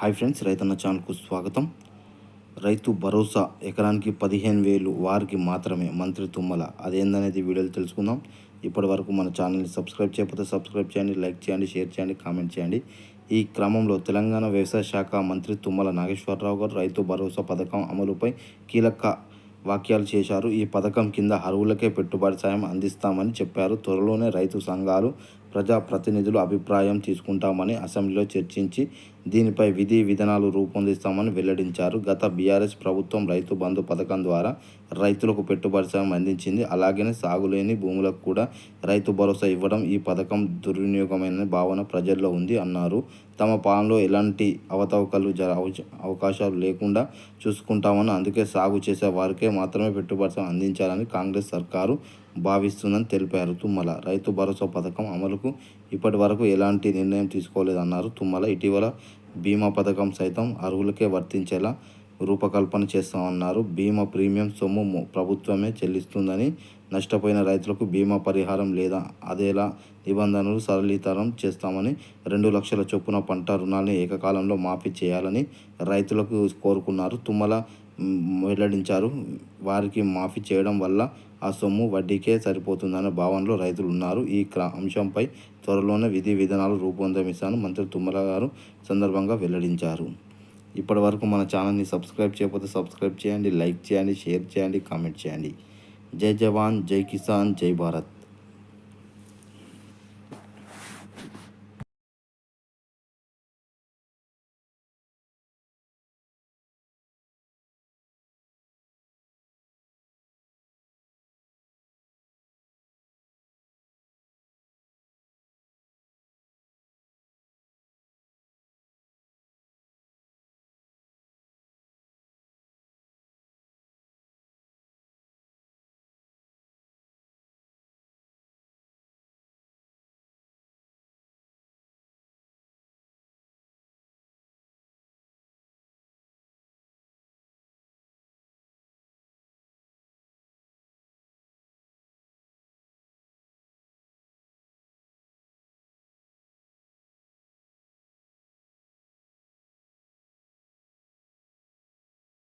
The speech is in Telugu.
హాయ్ ఫ్రెండ్స్ రైతన్న ఛానల్కు స్వాగతం. రైతు భరోసా ఎకరానికి పదిహేను వేలు వారికి మాత్రమే మంత్రి తుమ్మల. అదేందనేది వీడియోలు తెలుసుకుందాం. ఇప్పటి వరకు మన ఛానల్ని సబ్స్క్రైబ్ చేయకపోతే సబ్స్క్రైబ్ చేయండి లైక్ చేయండి షేర్ చేయండి కామెంట్ చేయండి. ఈ క్రమంలో తెలంగాణ వ్యవసాయ శాఖ మంత్రి తుమ్మల నాగేశ్వరరావు గారు రైతు భరోసా పథకం అమలుపై కీలక వ్యాఖ్యలు చేశారు. ఈ పథకం కింద అరువులకే పెట్టుబడి సాయం అందిస్తామని చెప్పారు. త్వరలోనే రైతు సంఘాలు ప్రజాప్రతినిధులు అభిప్రాయం తీసుకుంటామని అసెంబ్లీలో చర్చించి దీనిపై విధి విధానాలు రూపొందిస్తామని వెల్లడించారు. గత బీఆర్ఎస్ ప్రభుత్వం రైతు బంధు పథకం ద్వారా రైతులకు పెట్టుబడి సాయం అందించింది. అలాగనే సాగులేని భూములకు కూడా రైతు భరోసా ఇవ్వడం ఈ పథకం దుర్వినియోగమైన భావన ప్రజల్లో ఉంది అన్నారు. తమ పాలనలో ఎలాంటి అవతవకలు జర అవ- అవకాశాలు లేకుండా చూసుకుంటామని అందుకే సాగు చేసే వారికే మాత్రమే పెట్టుబడి సాయం అందించాలని కాంగ్రెస్ సర్కారు భావిస్తుందని తెలిపారు. తుమ్మల రైతు భరోసా పథకం అమలు అమలుకు ఇప్పటి వరకు ఎలాంటి నిర్ణయం తీసుకోలేదన్నారు తుమ్మల. ఇటీవల బీమా పథకం సైతం అర్హులకే వర్తించేలా రూపకల్పన చేస్తామన్నారు. బీమా ప్రీమియం సొమ్ము ప్రభుత్వమే చెల్లిస్తుందని నష్టపోయిన రైతులకు బీమా పరిహారం లేదా అదేలా నిబంధనలు సరళీతరం చేస్తామని రెండు లక్షల చొప్పున పంట రుణాన్ని ఏకకాలంలో మాఫీ చేయాలని రైతులకు కోరుకున్నారు. తుమ్మల వెల్లడించారు. వారికి మాఫీ చేయడం వల్ల ఆ సొమ్ము వడ్డీకే సరిపోతుందనే భావనలో రైతులు ఉన్నారు ఈ అంశంపై త్వరలోనే విధి విధానాలు రూపొందిస్తాను మంత్రి తుమ్మల గారు సందర్భంగా వెల్లడించారు. ఇప్పటి వరకు మన ఛానల్ని సబ్స్క్రైబ్ చేయకపోతే సబ్స్క్రైబ్ చేయండి లైక్ చేయండి షేర్ చేయండి కామెంట్ చేయండి. జై జవాన్ జై కిసాన్ జై భారత్.